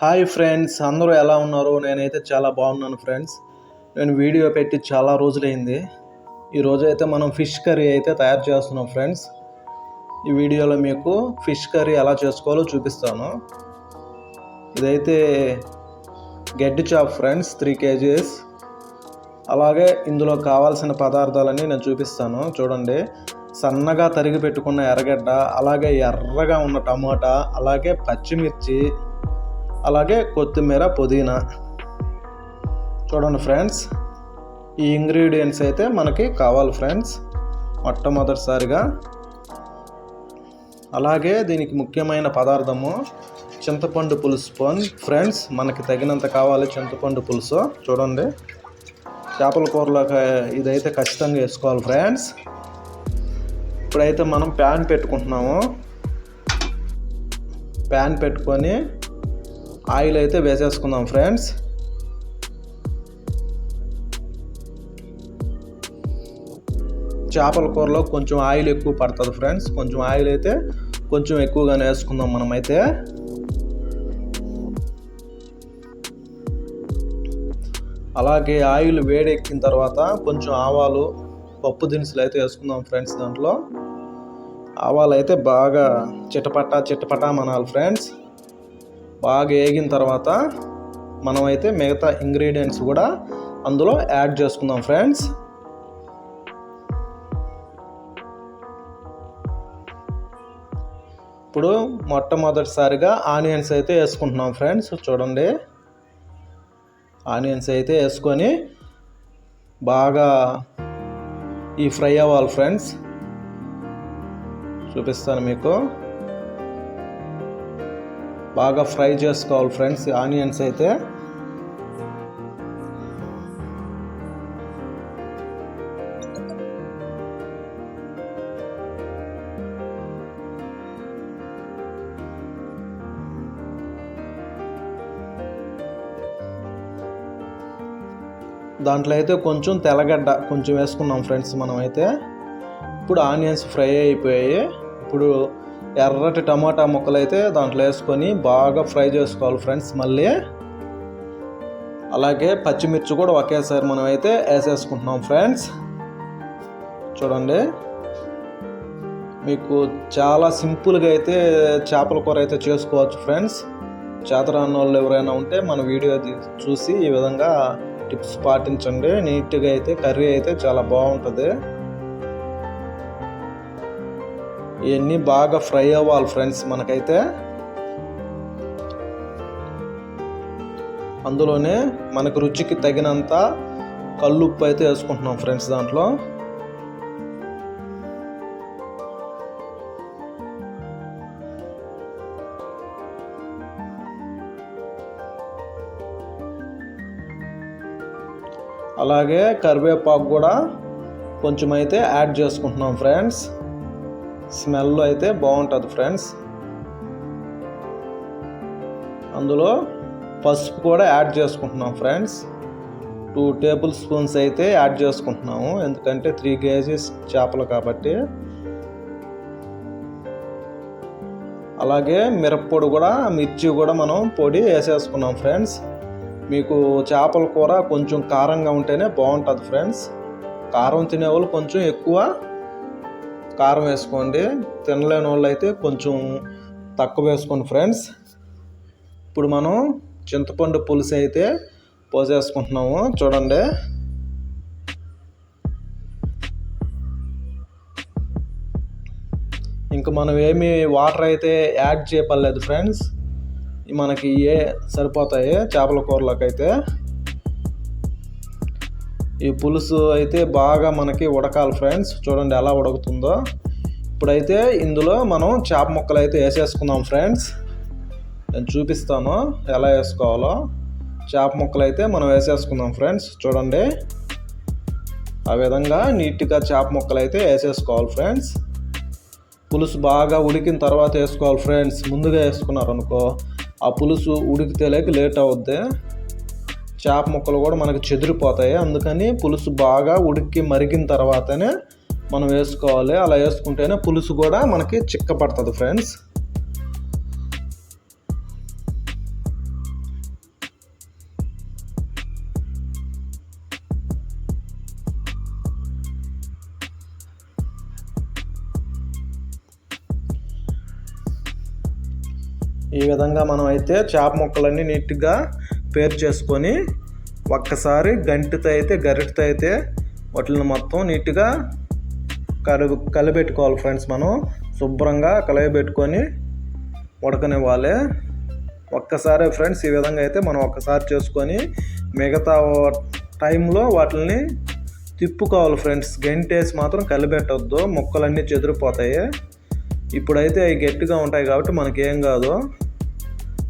Hi friends అందరూ ఎలా ఉన్నారు? నేనైతే చాలా బాగున్నాను ఫ్రెండ్స్ నేను వీడియో పెట్టి చాలా రోజులైంది. ఈరోజు అయితే మనం ఫిష్ కర్రీ అయితే తయారు చేస్తున్నాం ఫ్రెండ్స్ ఈ వీడియోలో మీకు ఫిష్ కర్రీ ఎలా చేసుకోవాలో చూపిస్తాను. ఇదైతే గడ్డి చాప్ ఫ్రెండ్స్ త్రీ కేజీస్. అలాగే ఇందులో కావాల్సిన పదార్థాలని నేను చూపిస్తాను. చూడండి. సన్నగా తరిగి పెట్టుకున్న ఎర్రగడ్డ అలాగే ఎర్రగా ఉన్న టమాటా అలాగే పచ్చిమిర్చి అలాగే కొత్తిమీర పుదీనా. చూడండి ఫ్రెండ్స్ ఈ ఇంగ్రీడియంట్స్ అయితే మనకి కావాలి ఫ్రెండ్స్ మొట్టమొదటిసారిగా. అలాగే దీనికి ముఖ్యమైన పదార్థము చింతపండు పులుసు ఫ్రెండ్స్ మనకి తగినంత కావాలి చింతపండు పులుసు. చూడండి చేపల కూరలో ఇదైతే ఖచ్చితంగా వేసుకోవాలి ఫ్రెండ్స్. ఇప్పుడైతే మనం ప్యాన్ పెట్టుకుంటున్నాము. ప్యాన్ పెట్టుకొని ఆయిల్ అయితే వేసేసుకుందాం ఫ్రెండ్స్. చేపల కూరలో కొంచెం ఆయిల్ ఎక్కువ పడుతుంది ఫ్రెండ్స్. కొంచెం ఆయిల్ అయితే కొంచెం ఎక్కువగానే వేసుకుందాం మనమైతే. అలాగే ఆయిల్ వేడెక్కిన తర్వాత కొంచెం ఆవాలు పప్పు దినుసులు అయితే వేసుకుందాం ఫ్రెండ్స్ దాంట్లో. ఆవాలు అయితే బాగా చిటపట చిటపటా మనాలి ఫ్రెండ్స్. బాగా వేగిన తర్వాత మనమైతే మిగతా ఇంగ్రీడియంట్స్ కూడా అందులో యాడ్ చేసుకుందాం ఫ్రెండ్స్. ఇప్పుడు మొట్టమొదటిసారిగా ఆనియన్స్ అయితే వేసుకుంటున్నాం ఫ్రెండ్స్ చూడండి. ఆనియన్స్ అయితే వేసుకొని బాగా ఈ ఫ్రై అవ్వాలి ఫ్రెండ్స్. చూపిస్తాను మీకు. బాగా ఫ్రై చేసుకోవాలి ఫ్రెండ్స్ ఆనియన్స్ అయితే. దాంట్లో అయితే కొంచెం తెల్లగడ్డ కొంచెం వేసుకున్నాం ఫ్రెండ్స్ మనం అయితే ఇప్పుడు ఆనియన్స్ ఫ్రై అయిపోయాయి. ఇప్పుడు ఎర్రటి టమాటా ముక్కలు అయితే దాంట్లో వేసుకొని బాగా ఫ్రై చేసుకోవాలి ఫ్రెండ్స్ మళ్ళీ. అలాగే పచ్చిమిర్చి కూడా ఒకేసారి మనం అయితే వేసేసుకుంటున్నాం ఫ్రెండ్స్. చూడండి. మీకు చాలా సింపుల్గా అయితే చేపల కూర అయితే చేసుకోవచ్చు ఫ్రెండ్స్. చేతరాని వాళ్ళు ఎవరైనా ఉంటే మన వీడియో చూసి ఈ విధంగా టిప్స్ పాటించండి. నీట్గా అయితే కర్రీ అయితే చాలా బాగుంటుంది. ఇవన్నీ బాగా ఫ్రై అవ్వాలి ఫ్రెండ్స్ మనకైతే. అందులోనే మనకు రుచికి తగినంత కల్లుప్పు అయితే వేసుకుంటున్నాం ఫ్రెండ్స్ దాంట్లో. అలాగే కరివేపాకు కూడా కొంచెం అయితే యాడ్ చేసుకుంటున్నాం ఫ్రెండ్స్. స్మెల్ అయితే బాగుంటుంది ఫ్రెండ్స్. అందులో పసుపు కూడా యాడ్ చేసుకుంటున్నాం ఫ్రెండ్స్. టూ టేబుల్ స్పూన్స్ అయితే యాడ్ చేసుకుంటున్నాము. ఎందుకంటే త్రీ కేజీస్ చేపలు కాబట్టి. అలాగే మిరప్పొడి కూడా మిర్చి కూడా మనం పొడి వేసేసుకున్నాం ఫ్రెండ్స్. మీకు చేపల కూర కొంచెం కారంగా ఉంటేనే బాగుంటుంది ఫ్రెండ్స్. కారం తినేవాళ్ళు కొంచెం ఎక్కువ కారం వేసుకోండి. తినలేని వాళ్ళు అయితే కొంచెం తక్కువ వేసుకోండి ఫ్రెండ్స్. ఇప్పుడు మనం చింతపండు పులుసు అయితే పోసేసుకుంటున్నాము. చూడండి. ఇంకా మనం ఏమి వాటర్ అయితే యాడ్ చేయపడలేదు ఫ్రెండ్స్. మనకి ఏ సరిపోతాయి చేపల కూరలోకి అయితే ఈ పులుసు అయితే బాగా మనకి ఉడకాలి ఫ్రెండ్స్. చూడండి ఎలా ఉడుకుతుందో. ఇప్పుడైతే ఇందులో మనం చేప ముక్కలు అయితే వేసేసుకుందాం ఫ్రెండ్స్. నేను చూపిస్తాను ఎలా వేసుకోవాలో. చేప ముక్కలు అయితే మనం వేసేసుకుందాం ఫ్రెండ్స్. చూడండి. ఆ విధంగా నీట్గా చేప ముక్కలు అయితే వేసేసుకోవాలి ఫ్రెండ్స్. పులుసు బాగా ఉడికిన తర్వాత వేసుకోవాలి ఫ్రెండ్స్. ముందుగా వేసుకున్నారు అనుకో ఆ పులుసు ఉడికితే లేక లేట్ అవుద్ది. చేప ముక్కలు కూడా మనకు చెదిరిపోతాయి. అందుకని పులుసు బాగా ఉడికి మరిగిన తర్వాతనే మనం వేసుకోవాలి. అలా వేసుకుంటేనే పులుసు కూడా మనకి చిక్క పడుతుంది ఫ్రెండ్స్. ఈ విధంగా మనం అయితే చేప ముక్కలన్నీ నీట్గా పేరు చేసుకొని ఒక్కసారి గంటితో అయితే గరిటతో అయితే వాటిని మొత్తం నీట్గా కలు కలిపెట్టుకోవాలి ఫ్రెండ్స్ మనం. శుభ్రంగా కలయబెట్టుకొని ఉడకనివ్వాలి. ఒక్కసారి ఫ్రెండ్స్ ఈ విధంగా అయితే మనం ఒక్కసారి చేసుకొని మిగతా టైంలో వాటిని తిప్పుకోవాలి ఫ్రెండ్స్. గంటేసి మాత్రం కలిపెట్టొద్దు ముక్కలన్నీ చెదిరిపోతాయి. ఇప్పుడైతే అవి గట్టిగా ఉంటాయి కాబట్టి మనకి ఏం కాదు.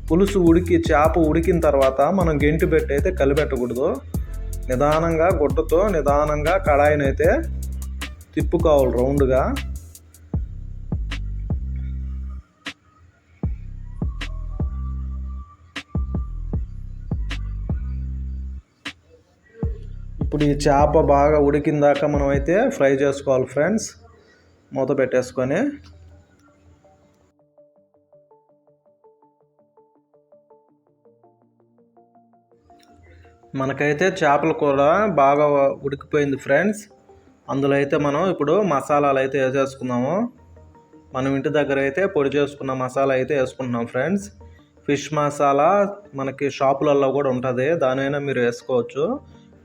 పులుసు ఉడికి చేప ఉడికిన తర్వాత మనం గెంటి పెట్టి అయితే కలిపెట్టకూడదు. నిదానంగా గుడ్డతో నిదానంగా కడాయిని అయితే తిప్పుకోవాలి రౌండ్గా. ఇప్పుడు ఈ చేప బాగా ఉడికిందాక మనం అయితే ఫ్రై చేసుకోవాలి ఫ్రెండ్స్. మూత పెట్టేసుకొని మనకైతే చేపల కూర బాగా ఉడికిపోయింది ఫ్రెండ్స్. అందులో అయితే మనం ఇప్పుడు మసాలాలు అయితే వేసేసుకున్నాము. మనం ఇంటి దగ్గర అయితే పొడి చేసుకున్న మసాలా అయితే వేసుకుంటున్నాం ఫ్రెండ్స్. ఫిష్ మసాలా మనకి షాపులలో కూడా ఉంటుంది దానైనా మీరు వేసుకోవచ్చు.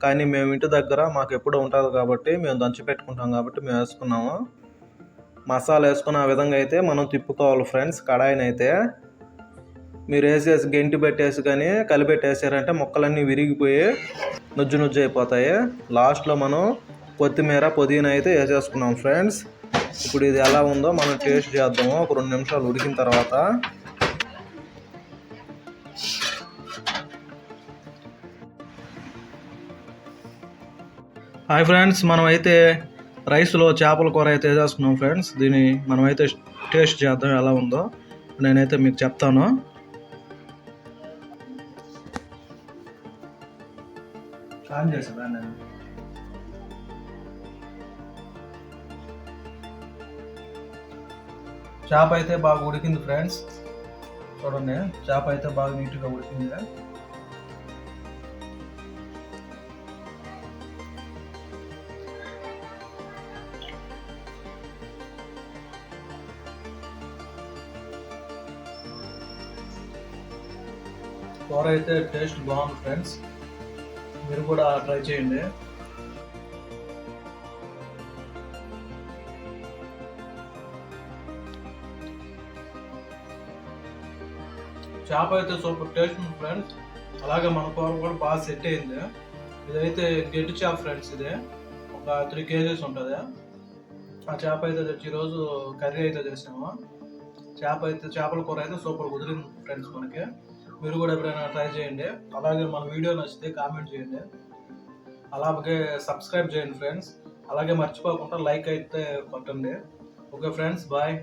కానీ మేము ఇంటి దగ్గర మాకు ఎప్పుడు ఉంటుంది కాబట్టి మేము దంచి పెట్టుకుంటాం కాబట్టి మేము వేసుకున్నాము. మసాలా వేసుకున్న విధంగా అయితే మనం తిప్పుకోవాలి ఫ్రెండ్స్ కడాయిని అయితే మీరు వేసేసి గెంటి పెట్టేసి కానీ కలిపెట్టేసారంటే మొక్కలన్నీ విరిగిపోయి నుజ్జు నుజ్జు అయిపోతాయి. లాస్ట్లో మనం కొత్తిమీర పుదీనా అయితే వేసేసుకున్నాం ఫ్రెండ్స్. ఇప్పుడు ఇది ఎలా ఉందో మనం టేస్ట్ చేద్దాము. ఒక రెండు నిమిషాలు ఉడికిన తర్వాత. హాయ్ ఫ్రెండ్స్ మనం అయితే రైస్లో చేపల కూర అయితే వేసేసుకున్నాం ఫ్రెండ్స్. దీన్ని మనం అయితే టేస్ట్ చేద్దాం ఎలా ఉందో. నేనైతే మీకు చెప్తాను. ఆన్ చేప అయితే బాగా ఉడికింది ఫ్రెండ్స్ చూడండి చేప అయితే బాగా నీట్గా ఉడికింది కూర అయితే టేస్ట్ బాగుంది ఫ్రెండ్స్ మీరు కూడా ట్రై చేయండి. చేప అయితే సూపర్ టేస్ట్ ఉంది ఫ్రెండ్స్. అలాగే మన కూర కూడా బాగా సెట్ అయింది. ఇదైతే గెట్టి చేప ఫ్రెండ్స్ ఇది. ఒక త్రీ కేజీస్ ఉంటుంది. ఆ చేప అయితే తెచ్చి ఈరోజు కర్రీ అయితే చేసాము. చేప అయితే చేపల కూర అయితే సూపర్ కుదిరింది ఫ్రెండ్స్ మనకి. మీరు కూడా ఎప్పుడైనా ట్రై చేయండి. అలాగే మన వీడియో నచ్చితే కామెంట్ చేయండి. అలాగే సబ్స్క్రైబ్ చేయండి ఫ్రెండ్స్. అలాగే మర్చిపోకుండా లైక్ అయితే కొట్టండి. Okay friends bye.